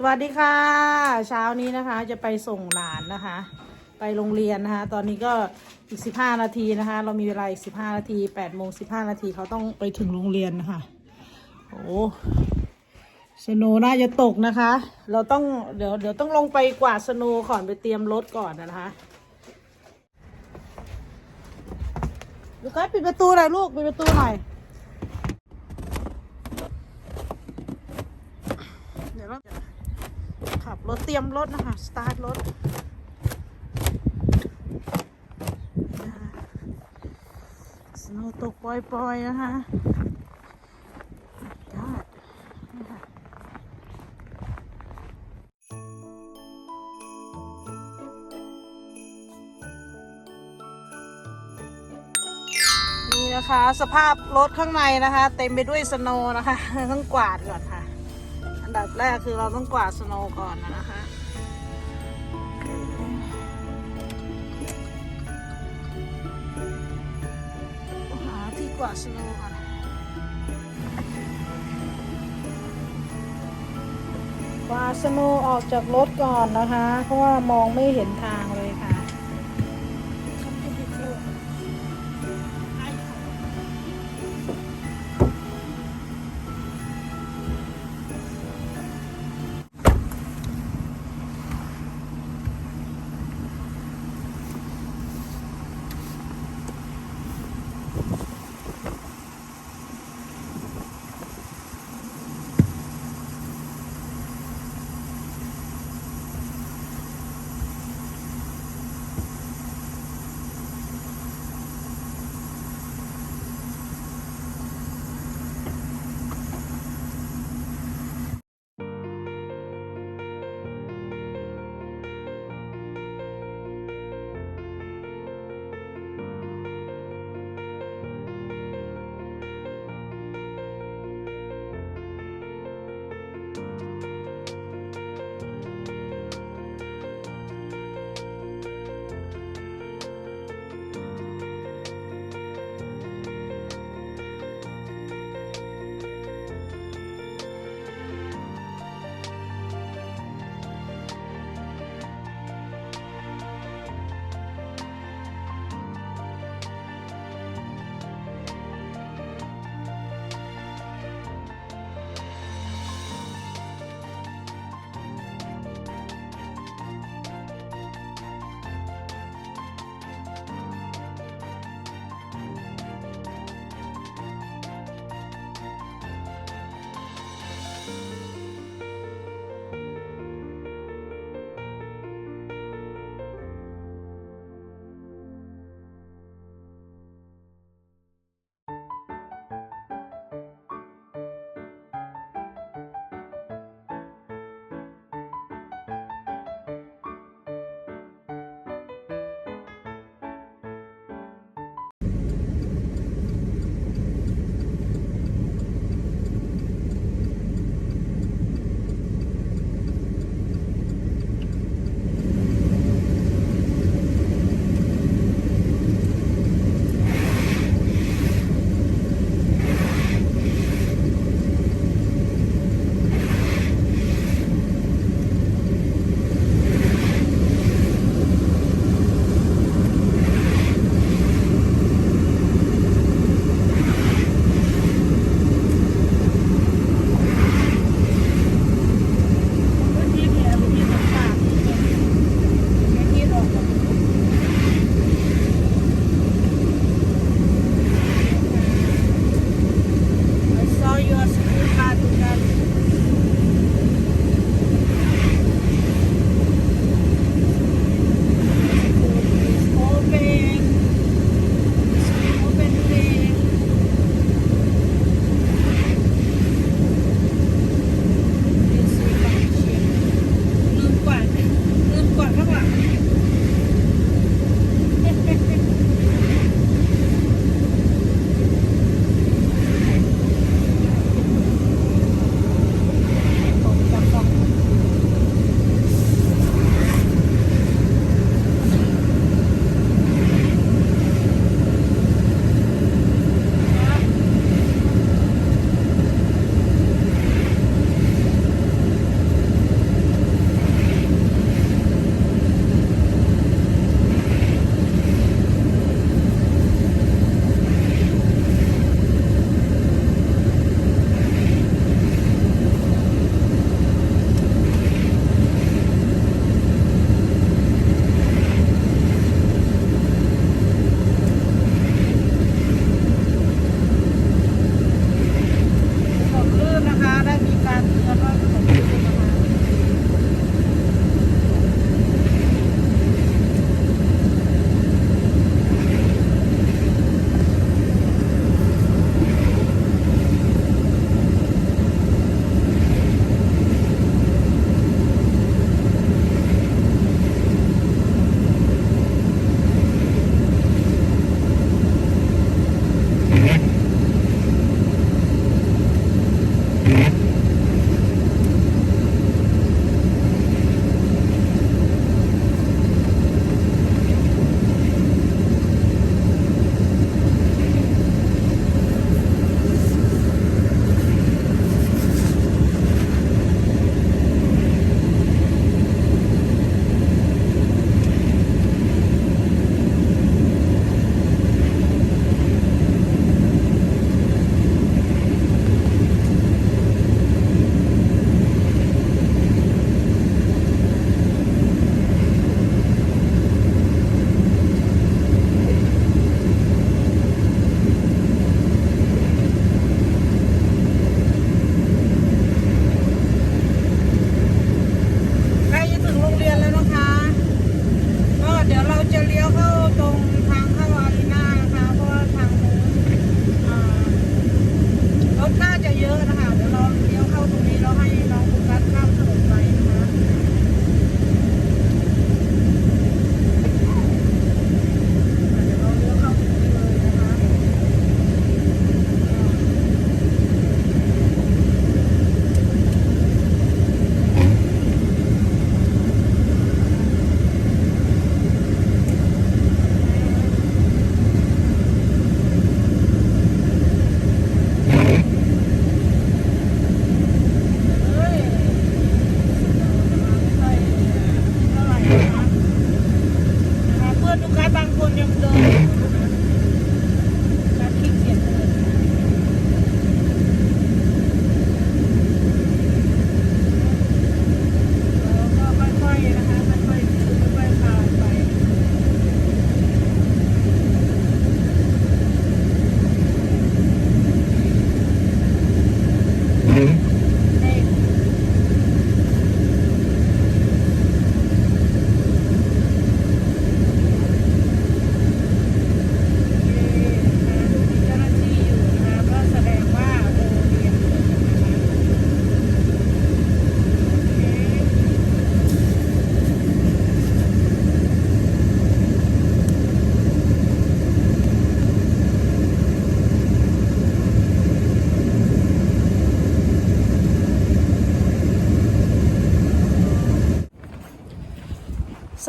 สวัสดีค่ะ เช้านี้นะคะจะไปส่งหลานนะคะ ไปโรงเรียนนะคะ ตอนนี้ก็อีก15นาทีนะคะ เรามีเวลาอีก15นาที8โมง15นาทีเขาต้องไปถึงโรงเรียนนะคะโอ้สโนน่าจะตกนะคะ เราต้องเดี๋ยวเดี๋ยวต้องลงไปกวาดสโนก่อนไปเตรียมรถก่อนนะคะลูกค้าปิดประตูหน่อยลูกปิดประตูหน่อย เดี๋ยวเราจะ ขับรถเตรียมรถนะคะ สตาร์ทรถสโนตกปล่อยๆนะคะยนะคะนี่นะคะ สภาพรถข้างในนะคะ เต็มไปด้วยสโนนะคะ ต้องกวาดก่อนค่ะ ดับแรกคือเราต้องกวาดสโนว์ก่อนนะคะหาที่กวาดสโนว์ก่อนกวาดสโนว์ออกจากรถก่อนนะคะ เพราะว่ามองไม่เห็นทาง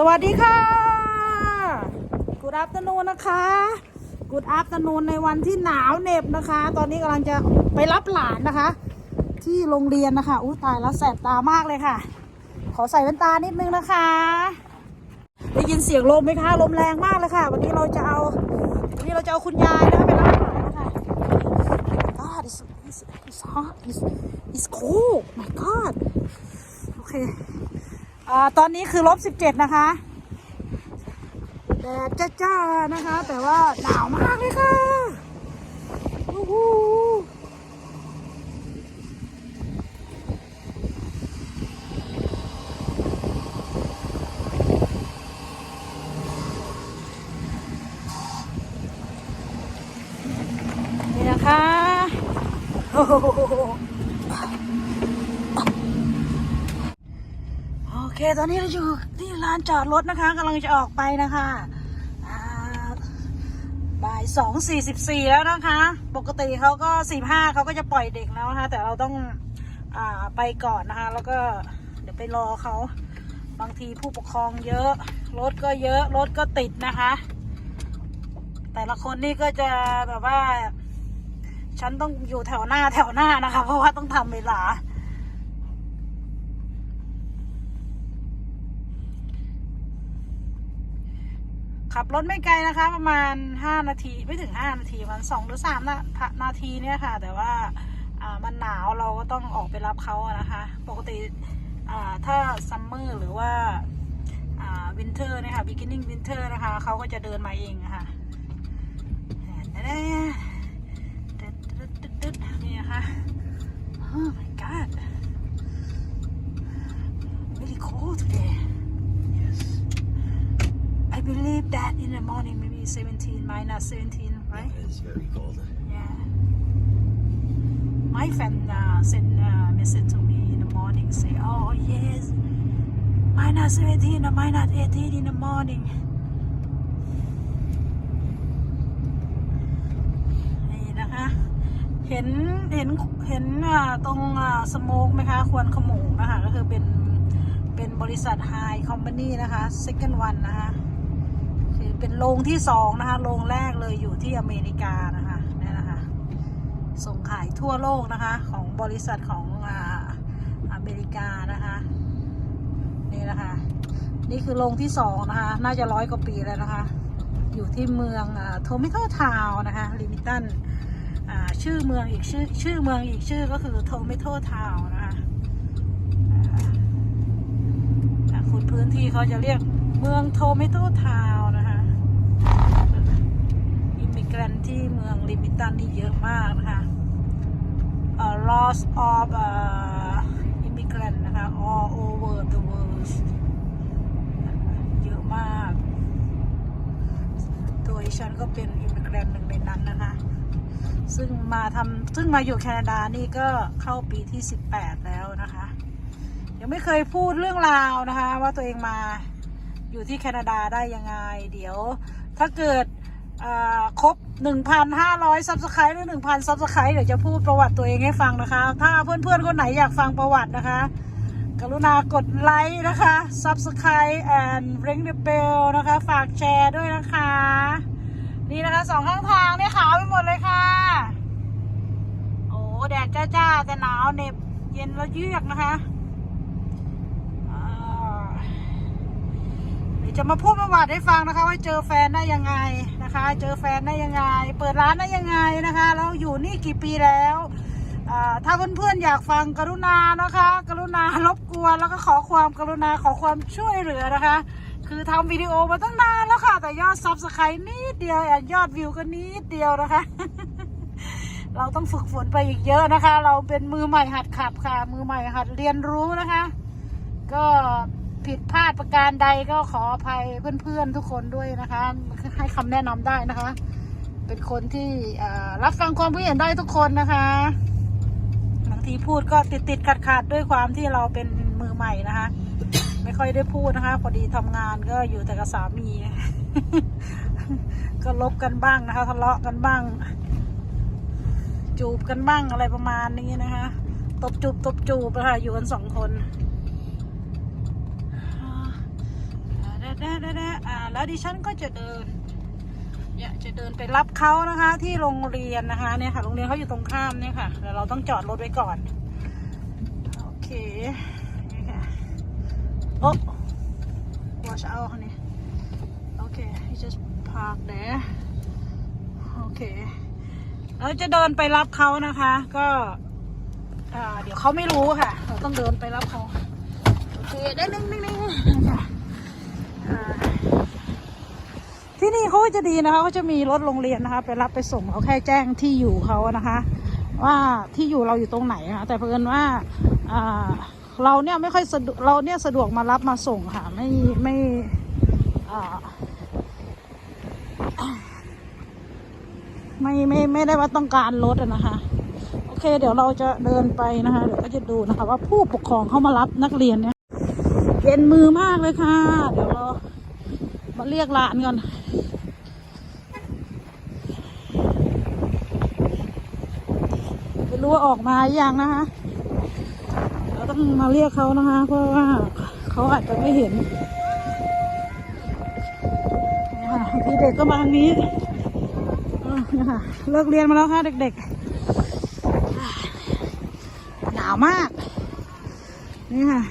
สวัสดีค่ะ กูดอัพตนูนนะคะกูดอัพตนูนในวันที่หนาวเหน็บนะคะ ตอนนี้กำลังจะไปรับหลานนะคะ ที่โรงเรียนนะคะอู้ตายแล้วแสบตามากเลยค่ะ ขอใส่แว่นตานิดนึงนะคะ ได้ยินเสียงลมไหมคะลมแรงมากเลยค่ะ วันนี้เราจะเอาวันนี้เราจะเอาคุณยายนะคะไปรับหลานนะคะ God it's it's it's hot it's it's cold my God โอเค อ่าตอนนี้คือลบสิบเจ็ดนะคะแดดจ้าๆนะคะ แต่ว่าหนาวมากเลยค่ะโอ้โหนี่นะคะโอ้โห โอเค ตอนนี้เราอยู่ที่ลานจอดรถนะคะกำลังจะออกไปนะคะบ่ายสองสี่สิบสี่แล้วนะคะ ปกติเขาก็สี่ห้าเขาก็จะปล่อยเด็กแล้วนะคะ แต่เราต้องอ่าไปก่อนนะคะ แล้วก็เดี๋ยวไปรอเขาบางทีผู้ปกครองเยอะ รถก็เยอะ รถก็ติดนะคะ แต่ละคนนี่ก็จะแบบว่า ฉันต้องอยู่แถวหน้าแถวหน้านะคะ เพราะว่าต้องทำเวลา ขับรถไม่ไกลนะคะ ประมาณห้านาทีไม่ถึงห้านาทีมันสองหรือสามนานาทีเนี่ยค่ะ แต่ว่าอ่ามันหนาวเราก็ต้องออกไปรับเขานะคะ ปกติอ่าถ้าซัมเมอร์หรือว่าวินเทอร์นี่ยค่ะ beginning winter นะคะเขาก็จะเดินมาเองะค่ะนี่นะคะ Oh my god really cold today that in the morning maybe 17 minus 17 right It's very cold. yeah my friend uh, sent a message to me in the morning say oh yes minus 17 or minus 18 in the morning นี่นะคะเห็นเห็นเห็นอ่าตรงอ่าสโมกไหมคะควรขโมงนะคะก็คือเป็นเป็นบริษัทไฮคอมพานีนะคะ second one นะคะคือ เป็นโรงที่สองนะคะโรงแรกเลยอยู่ที่อเมริกานะคะนี่นะคะ ส่งขายทั่วโลกนะคะ ของบริษัทของอ่าอเมริกานะคะนี่นะคะ นี่คือโรงที่สองนะคะ น่าจะร้อยกว่าปีแล้วนะคะ อยู่ที่เมืองโทมิโตทาวนะคะลิมิตันชื่อเมืองอีกชื่อชื่อเมืองอีกชื่อก็คือโทมิโตทาวนะคะอ่าคนพื้นที่เขาจะเรียกเมืองโทมิโตทาว รนที่เมืองลิมิตันนี่เยอะมากนะคะ uh, loss of uh, immigrant นะคะ all over the world เยอะมาก ตัวดิฉันก็เป็นอิมิเกรนหนึ่งในนั้นนะคะ ซึ่งมาทำซึ่งมาอยู่แคนาดานี่ก็เข้าปีที่ 18 แล้วนะคะ ยังไม่เคยพูดเรื่องราวนะคะ ว่าตัวเองมาอยู่ที่แคนาดาได้ยังไง เดี๋ยวถ้าเกิด ครบ 1,500 ซับสไครต์หรือ 1,000 ซับสไครต์เดี๋ยวจะพูดประวัติตัวเองให้ฟังนะคะ ถ้าเพื่อนๆ คนไหนอยากฟังประวัตินะคะ กรุณากดไลค์นะคะ Subscribe and ring the bell นะคะ ฝากแชร์ด้วยนะคะ นี่นะคะสองข้างทางเนี่ยขาวไปหมดเลยค่ะ โอ้แดดจ้าๆแต่หนาวเหน็บเย็นแล้วเยือกนะคะอ่าเดี๋ยวจะมาพูดประวัติให้ฟังนะคะ ว่าเจอแฟนได้ยังไงนะคะ เจอแฟนได้ยังไง เปิดร้านได้ยังไงนะคะแล้วอยู่นี่กี่ปีแล้วถ้าเพื่อนๆอยากฟังกรุณานะคะ กรุณารบกวนแล้วก็ขอความกรุณาขอความช่วยเหลือนะคะ คือทำวิดีโอมาตั้งนานแล้วค่ะ แต่ยอดซับสไครต์นิดเดียวแอนยอดวิวก็นิดเดียวนะคะ เราต้องฝึกฝนไปอีกเยอะนะคะ เราเป็นมือใหม่หัดขับค่ะ มือใหม่หัดเรียนรู้นะคะ ก็ ผิดพลาดประการใดก็ขออภัยเพื่อนๆทุกคนด้วยนะคะ ให้คำแนะนำได้นะคะ เป็นคนที่รับฟังความคิดเห็นได้ทุกคนนะคะบางทีพูดก็ติดติดขัดขัดๆด้วยความที่เราเป็นมือใหม่นะคะ ไม่ค่อยได้พูดนะคะ พอดีทำงานก็อยู่แต่กับสามี ก็ลบกันบ้างนะคะทะเลาะกันบ้าง จูบกันบ้างอะไรประมาณนี้นะคะ ตบจูบตบจูบนะคะอยู่กันสองคนอ่า แดดแดดแดดอ่าแล้วดิฉันก็จะเดินเนี่ยจะเดินไปรับเขานะคะ ที่โรงเรียนนะคะเนี่ยค่ะโรงเรียนเขาอยู่ตรงข้ามเนี่ยค่ะเดี๋ยวเราต้องจอดรถไว้ก่อนโอเคนี่ค่ะโอ้ watch out honey โอเค you just park there โอเคเราจะเดินไปรับเขานะคะ ก็อ่าเดี๋ยวเขาไม่รู้ค่ะ เราต้องเดินไปรับเขาโอเคได้นิ่งนิ่งนิ่งค่ะ ที่นี่เขาจะดีนะคะเขาจะมีรถโรงเรียนนะคะ ไปรับไปส่งเขาแค่แจ้งที่อยู่เขานะคะ ว่าที่อยู่เราอยู่ตรงไหนนะคะแต่เพิ่อนว่าเราเนี่ยไม่ค่อยสะดวกเราเนี่ยสะดวกมารับมาส่งค่ะ ไม่ไม่ไม่ไม่ไม่ได้ว่าต้องการรถนะคะโอเค เดี๋ยวเราจะเดินไปนะคะเดี๋ยวก็จะดูนะคะ ว่าผู้ปกครองเข้ามารับนักเรียนเนี่ย ย็นมือมากเลยค่ะ เดี๋ยวเรามาเรียกหลานก่อนไม่รู้ว่าออกมาอยังนะคะ เราต้องมาเรียกเขานะคะ เพราะว่าเขาอาจจะไม่เห็นนี่ค่ะบางทีเด็กก็มาทางนี้นี่ค่ะเลิกเรียนมาแล้วค่ะเด็กๆ หนาวมาก นี่ค่ะ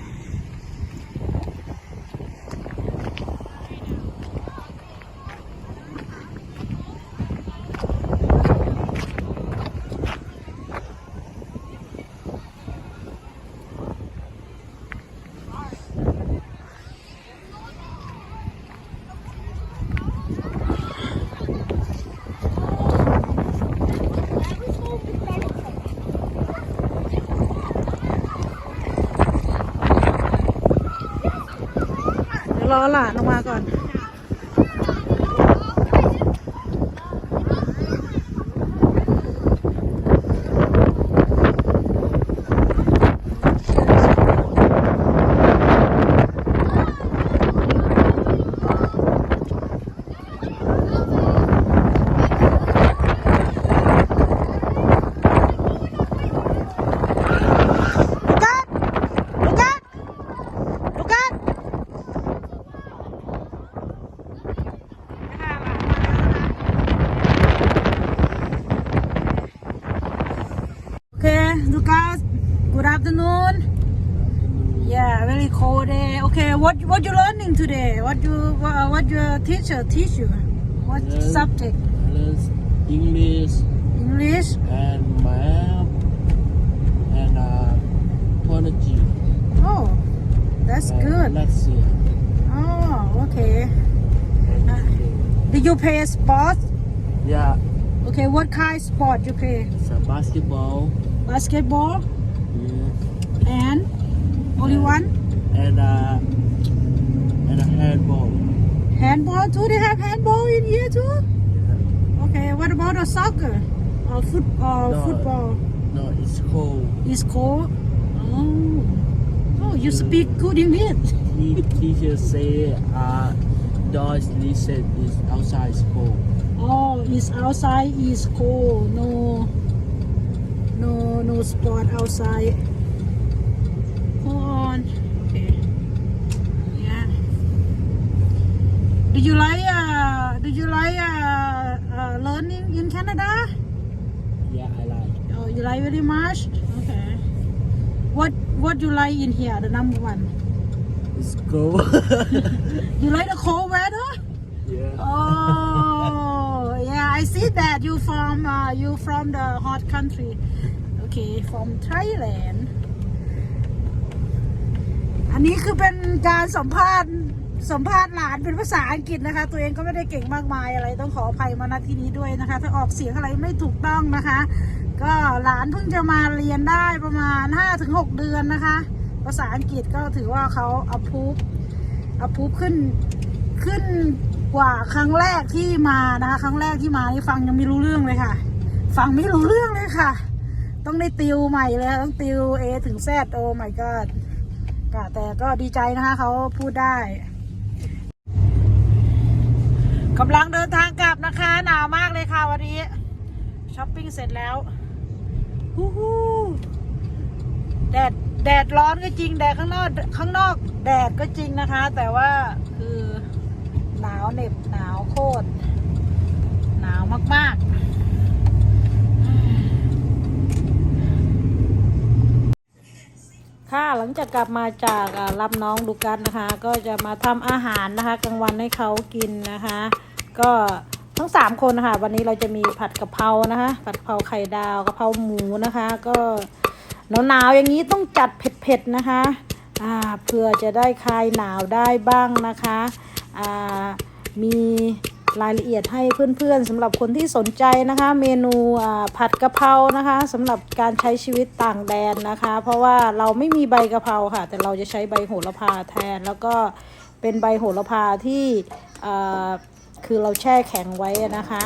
teacher teach you what Learn- subject? English. English? And math. And uh, technology. oh that's and good. Let's see. oh okay. Uh, did you play sports? Yeah, okay what kind of sport you play? It's a basketball. basketball? Yeah, and only one? and uh, and a handball. Handball too? They have handball in here too? Yeah. okay what about the soccer? Or foot or No. football? No, it's cold. It's cold? Oh. Oh you speak good English. He teacher say uh, doors listen is outside is cold. oh it's outside is cold. No. No no sport outside hold on okay yeah did you like uh did you like uh, uh learning in Canada Yeah, I like. Oh, you like very much? Okay. What what you like in here? The number one. It's cold. You like the cold weather? yeah. Oh, yeah. I see that you from uh, you from the hot country. Okay, from Thailand. อันนี้คือเป็นการสัมภาษณ์ สัมภาษณ์หลานเป็นภาษาอังกฤษนะคะ ตัวเองก็ไม่ได้เก่งมากมายอะไรต้องขออภัยมาณที่นี้ด้วยนะคะ ถ้าออกเสียงอะไรไม่ถูกต้องนะคะ ก็หลานเพิ่งจะมาเรียนได้ประมาณ 5-6 เดือนนะคะ ภาษาอังกฤษก็ถือว่าเขาอัพูฟอัพูฟขึ้นขึ้นกว่าครั้งแรกที่มานะคะ ครั้งแรกที่มานี่ฟังยังไม่รู้เรื่องเลยค่ะ ฟังไม่รู้เรื่องเลยค่ะ ต้องได้ติวใหม่เลยต้องติว A ถึง Z โอ้ my god แต่ก็ดีใจนะคะเขาพูดได้ กำลังเดินทางกลับนะคะ หนาวมากเลยค่ะวันนี้ช้อปปิ้งเสร็จแล้วฮู้ฮู้แดดแดดร้อนก็จริงแดดข้างนอกข้างนอกแดดก็จริงนะคะ แต่ว่าคือหนาวเหน็บหนาวโคตรหนาวมากๆ ค่ะหลังจากกลับมาจากรับน้องดูกัสนะคะ ก็จะมาทำอาหารนะคะกลางวันให้เขากินนะคะ ก็ทั้งสามคนนะคะวันนี้เราจะมีผัดกะเพรานะคะ ผัดกะเพราไข่ดาวกะเพราหมูนะคะ ก็หนาวๆอย่างนี้ต้องจัดเผ็ดๆนะคะอ่าเพื่อจะได้คลายหนาวได้บ้างนะคะอ่ามีรายละเอียดให้เพื่อนๆสำหรับคนที่สนใจนะคะ เมนูผัดกะเพรานะคะสำหรับการใช้ชีวิตต่างแดนนะคะ เพราะว่าเราไม่มีใบกะเพราค่ะ แต่เราจะใช้ใบโหระพาแทน แล้วก็เป็นใบโหระพาที่ คือเราแช่แข็งไว้นะคะ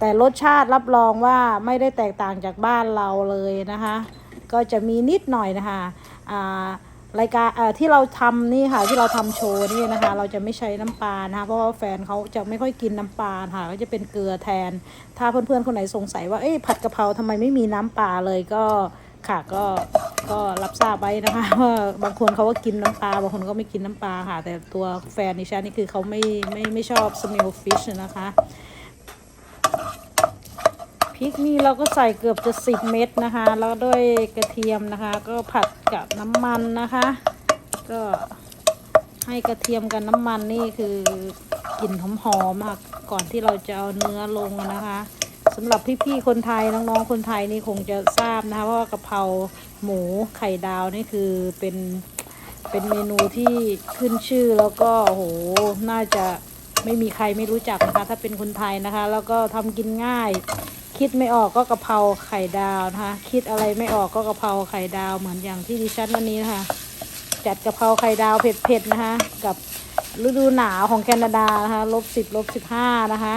แต่รสชาติรับรองว่าไม่ได้แตกต่างจากบ้านเราเลยนะคะ ก็จะมีนิดหน่อยนะคะรายการที่เราทำนี่ค่ะที่เราทำโชว์นี่นะคะ เราจะไม่ใช้น้ำปลานะคะเพราะว่าแฟนเขาจะไม่ค่อยกินน้ำปลาค่ะก็จะเป็นเกลือแทน ถ้าเพื่อนๆคนไหนสงสัยว่าเอ๊ะผัดกะเพราทำไมไม่มีน้ำปลาเลยก็ ค่ะก็ก็รับทราบไว้นะคะว่าบางคนเขาก็กินน้ำปลาบางคนก็ไม่กินน้ำปลาค่ะ แต่ตัวแฟนดิฉันนี่คือเขาไม่ไม่ไม่ชอบ smell fish นะคะพริกนี่เราก็ใส่เกือบจะสิบเม็ดนะคะ แล้วด้วยกระเทียมนะคะ ก็ผัดกับน้ำมันนะคะ ก็ให้กระเทียมกับน้ำมันนี่คือกลิ่นหอมๆค่ะก่อนที่เราจะเอาเนื้อลงนะคะ สำหรับพี่ๆคนไทยน้องๆคนไทยนี่คงจะทราบนะคะว่ากะเพราหมูไข่ดาวนี่คือเป็นเป็นเมนูที่ขึ้นชื่อแล้วก็โอ้โหน่าจะไม่มีใครไม่รู้จักนะคะ ถ้าเป็นคนไทยนะคะ แล้วก็ทำกินง่าย คิดไม่ออกก็กะเพราไข่ดาวนะคะ คิดอะไรไม่ออกก็กะเพราไข่ดาวเหมือนอย่างที่ดิฉันวันนี้นะคะจัดกะเพราไข่ดาวเผ็ดๆนะคะ กับฤดูหนาวของแคนาดานะคะลบสิบลบสิบห้านะคะ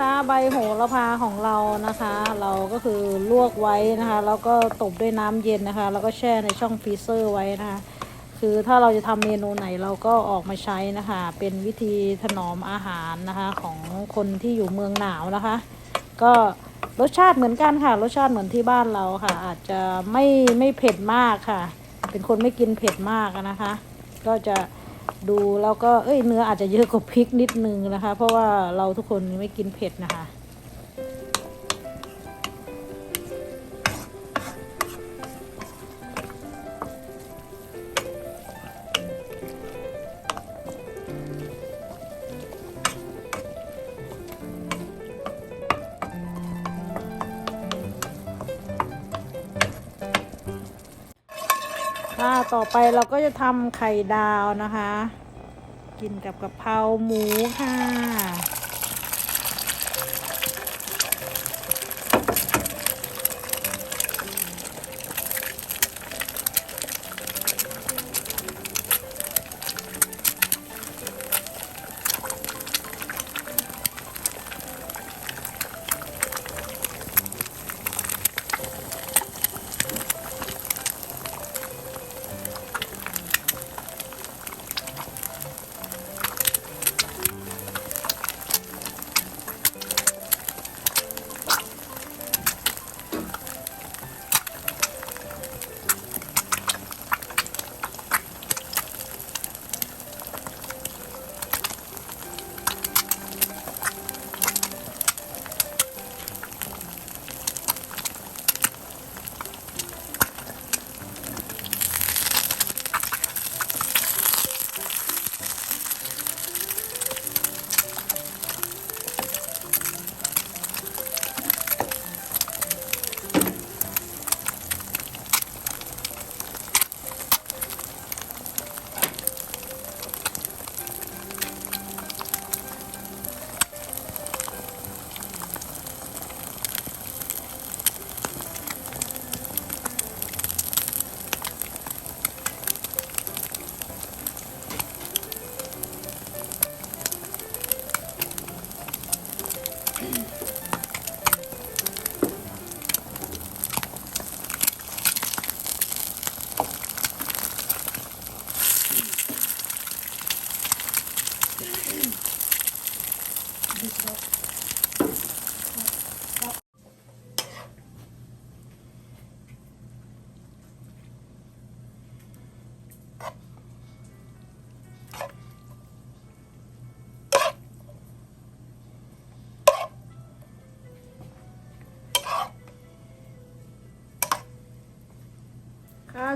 นะคะใบโหระพาของเรานะคะ เราก็คือลวกไว้นะคะ แล้วก็ตบด้วยน้ำเย็นนะคะ แล้วก็แช่ในช่องฟรีเซอร์ไว้นะคะ คือถ้าเราจะทำเมนูไหนเราก็ออกมาใช้นะคะ เป็นวิธีถนอมอาหารนะคะของคนที่อยู่เมืองหนาวนะคะ ก็รสชาติเหมือนกันค่ะ รสชาติเหมือนที่บ้านเราค่ะ อาจจะไม่ไม่เผ็ดมากค่ะ เป็นคนไม่กินเผ็ดมากนะคะ ก็จะ ดูแล้วก็เอ้ยเนื้ออาจจะเยอะกว่าพริกนิดนึงนะคะ เพราะว่าเราทุกคนไม่กินเผ็ดนะคะ ต่อไปเราก็จะทำไข่ดาวนะคะ กินกับกะเพราหมูค่ะ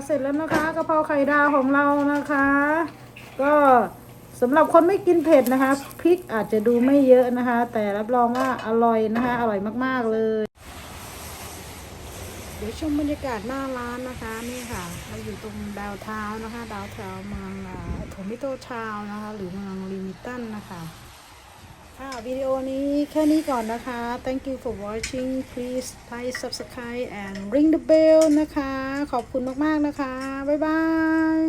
เสร็จแล้วนะคะกะเพราไข่ดาวของเรานะคะ ก็สำหรับคนไม่กินเผ็ดนะคะพริกอาจจะดูไม่เยอะนะคะ แต่รับรองว่าอร่อยนะคะ อร่อยมาก ๆ เลย เดี๋ยวชมบรรยากาศหน้าร้านนะคะ นี่ค่ะ เราอยู่ตรงดาวเท้านะคะ ดาวเท้าวเมืองโทมิโตทาวนะคะ หรือเมืองลิมิตันนะคะ ค่ะวิดีโอนี้แค่นี้ก่อนนะคะ thank you for watching please like subscribe and ring the bell นะคะ ขอบคุณมาก ๆ นะคะ บ๊ายบาย